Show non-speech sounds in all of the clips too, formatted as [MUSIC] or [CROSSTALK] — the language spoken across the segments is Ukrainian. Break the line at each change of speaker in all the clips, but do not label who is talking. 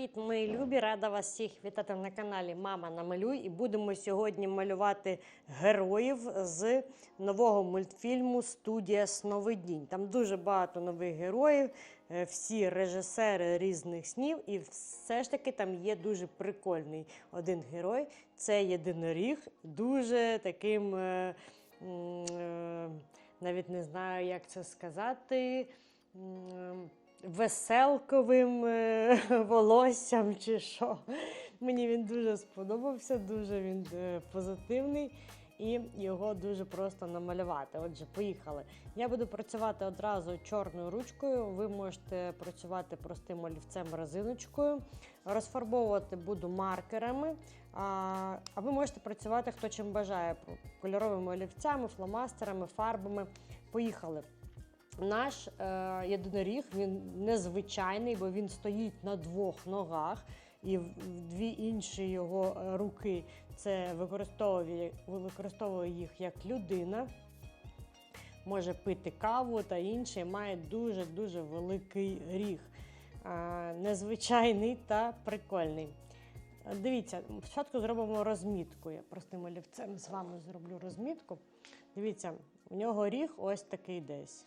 Привіт, мої любі! Рада вас всіх вітати на каналі Мама намалюй. І будемо сьогодні малювати героїв з нового мультфільму Студія Сновидінь. Там дуже багато нових героїв, е, всі режисери різних снів, і все ж таки там є дуже прикольний один герой. Це єдиноріг, дуже таким. е, е, Навіть не знаю, як це сказати. Веселковим е, [LAUGHS] волоссям чи що. Мені він дуже сподобався, дуже він е, позитивний. І його дуже просто намалювати. Отже, поїхали. Я буду працювати одразу чорною ручкою. Ви можете працювати простим олівцем резиночкою. Розфарбовувати буду маркерами. А, а ви можете працювати хто чим бажає кольоровими олівцями, фломастерами, фарбами. Поїхали. Наш е, єдиноріг він незвичайний, бо він стоїть на двох ногах, і дві інші його е, руки це використовує, використовує їх як людина. Може пити каву та інше, має дуже-дуже великий ріг. Е, незвичайний та прикольний. Дивіться, спочатку зробимо розмітку. Я простим олівцем з вами зроблю розмітку. Дивіться, у нього ріг ось такий десь.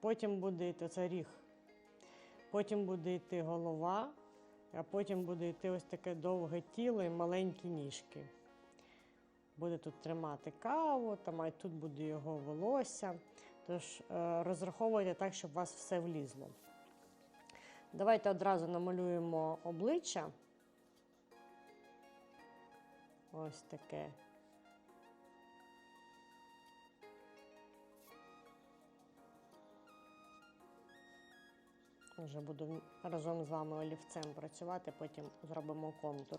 Потім буде йти це ріг. Потім буде йти голова, а потім буде йти ось таке довге тіло і маленькі ніжки. Буде тут тримати каву, там, а тут буде його волосся. Тож е, розраховуйте так, щоб у вас все влізло. Давайте одразу намалюємо обличчя. Ось таке. Вже буду разом з вами олівцем працювати, потім зробимо контур.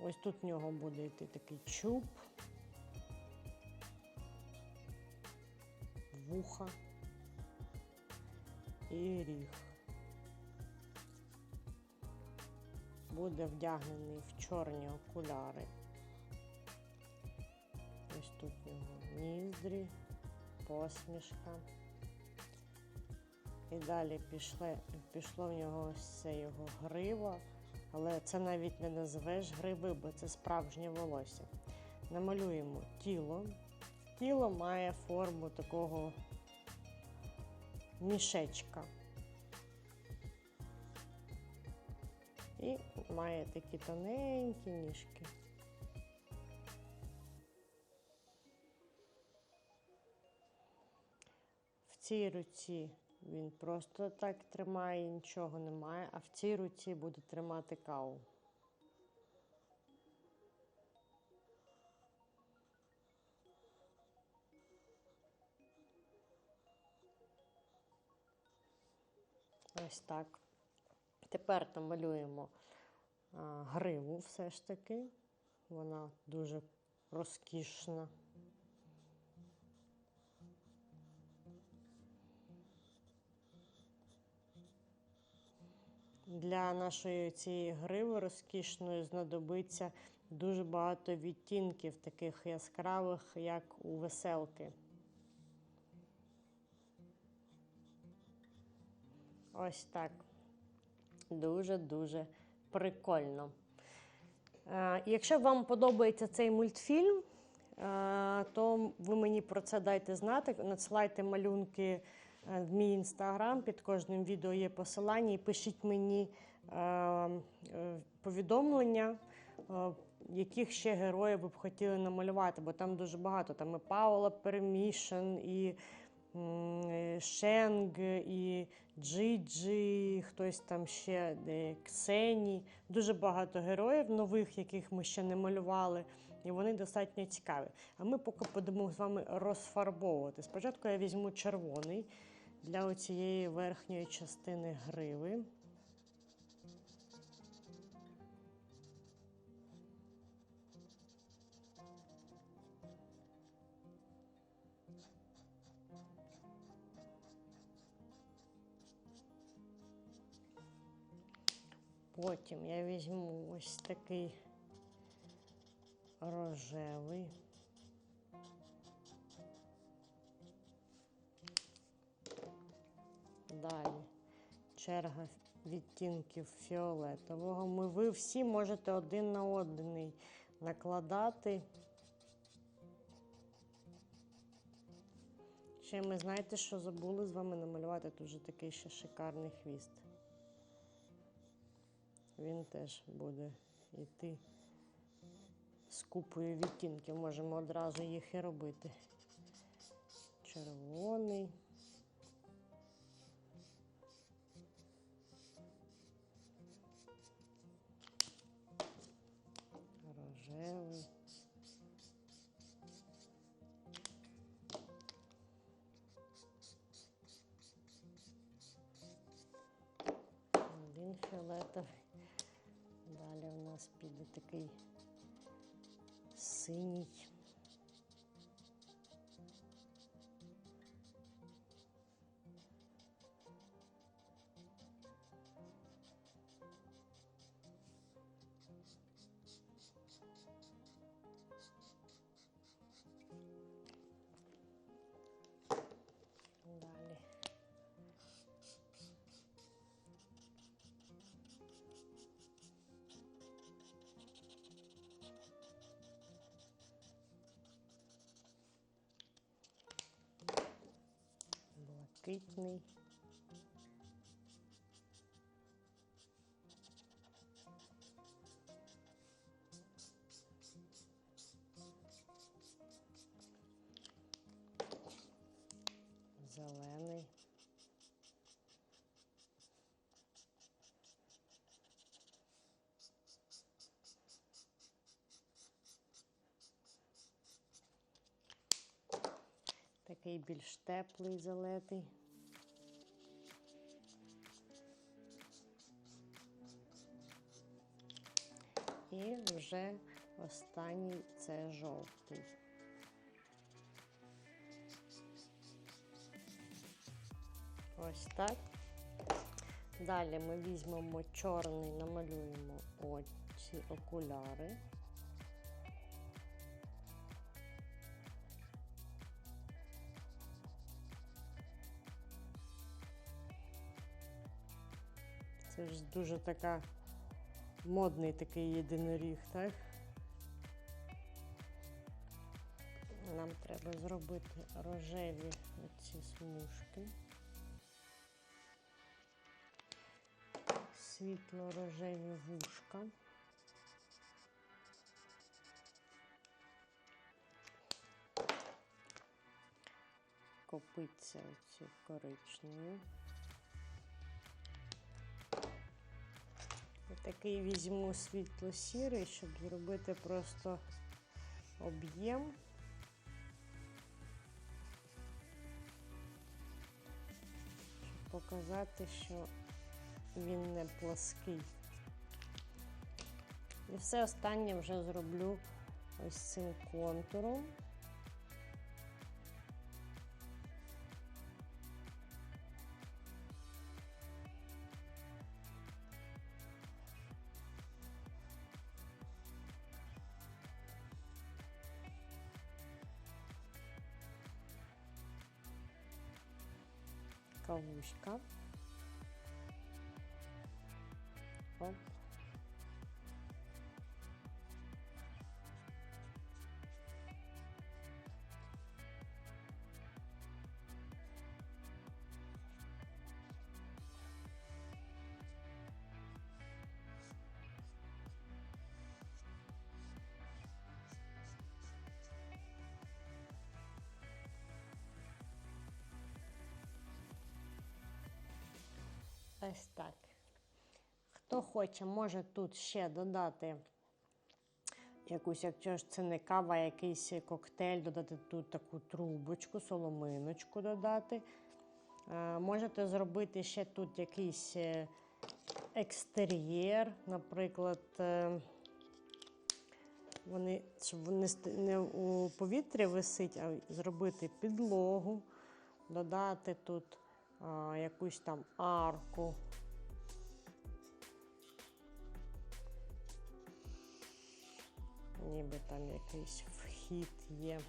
Ось тут в нього буде йти такий чуб, вуха і ріг. Буде вдягнений в чорні окуляри. Ось тут в нього ніздрі, посмішка. І далі пішло, пішло в нього ось це його грива, але це навіть не називеш гриви, бо це справжнє волосся. Намалюємо тіло. Тіло має форму такого мішечка. І має такі тоненькі ніжки. В цій руці він просто так тримає, нічого немає, а в цій руці буде тримати каву. Ось так. Тепер там малюємо гриву все ж таки. Вона дуже розкішна. Для нашої цієї гриви розкішної знадобиться дуже багато відтінків, таких яскравих, як у веселки. Ось так. Дуже-дуже прикольно. Е, Якщо вам подобається цей мультфільм, е, то ви мені про це дайте знати. Надсилайте малюнки в мій інстаграм. Під кожним відео є посилання. І пишіть мені е, е, повідомлення, е, яких ще героїв ви б хотіли намалювати, бо там дуже багато. Там і Паула Перемішан, і е, Шенг, і Джиджі, хтось там ще Ксені. Дуже багато героїв нових, яких ми ще не малювали, і вони достатньо цікаві. А ми поки будемо з вами розфарбовувати. Спочатку я візьму червоний для цієї верхньої частини гриви. Потім я візьму ось такий рожевий. Далі черга відтінків фіолетового. Ми, ви всі можете один на один накладати. Ще ми знаєте, що забули з вами намалювати тут вже такий ще шикарний хвіст. Він теж буде йти з купою відтінків. Можемо одразу їх і робити. Червоний. Рожевий. Один фіолетовий. Далі у нас піде такий синій. Блакитний. Такий більш теплий зелений. І вже останній це жовтий. Ось так. Далі ми візьмемо чорний, намалюємо оці окуляри. Дуже така модний такий єдиноріг, так? Нам треба зробити рожеві оці смужки. Світло-рожеві вушка. Копиться оці коричневі. Такий візьму світло-сірий, щоб зробити просто об'єм. Щоб показати, що він не плаский. І все останнє вже зроблю ось цим контуром. Кавуська. Оп. Ось так. Хто хоче, може тут ще додати якусь, якщо ж це не кава, якийсь коктейль, додати тут таку трубочку, соломиночку додати. Е, Можете зробити ще тут якийсь е, екстер'єр, наприклад, е, вони, щоб вони не у повітрі висить, а зробити підлогу, додати тут а, якусь там арку. Ніби там якийсь вхід є.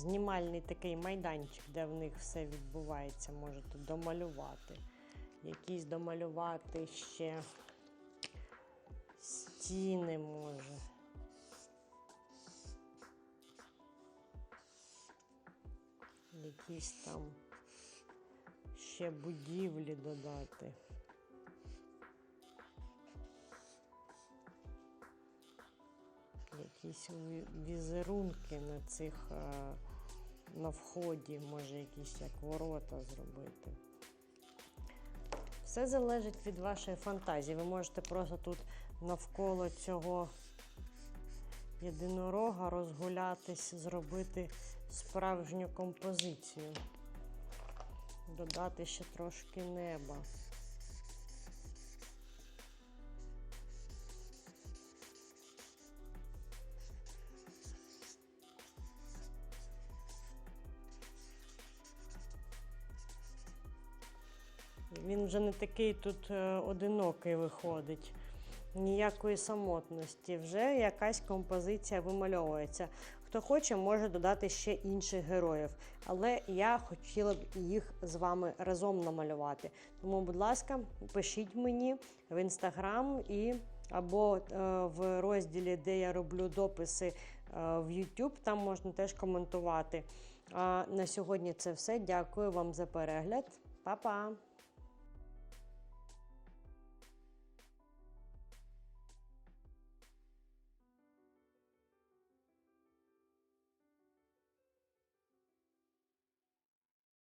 Знімальний такий майданчик, де в них все відбувається. Можете домалювати. Якісь домалювати ще стіни може. Якісь там ще будівлі додати. Якісь ві- візерунки на цих е, на вході, може якісь як ворота зробити. Все залежить від вашої фантазії. Ви можете просто тут навколо цього єдинорога розгулятись, зробити справжню композицію. Додати ще трошки неба. Він вже не такий тут е, одинокий виходить. Ніякої самотності. Вже якась композиція вимальовується. Хто хоче, може додати ще інших героїв. Але я хотіла б їх з вами разом намалювати. Тому, будь ласка, пишіть мені в інстаграм і або е, в розділі, де я роблю дописи е, в YouTube, там можна теж коментувати. А на сьогодні це все. Дякую вам за перегляд. Па-па!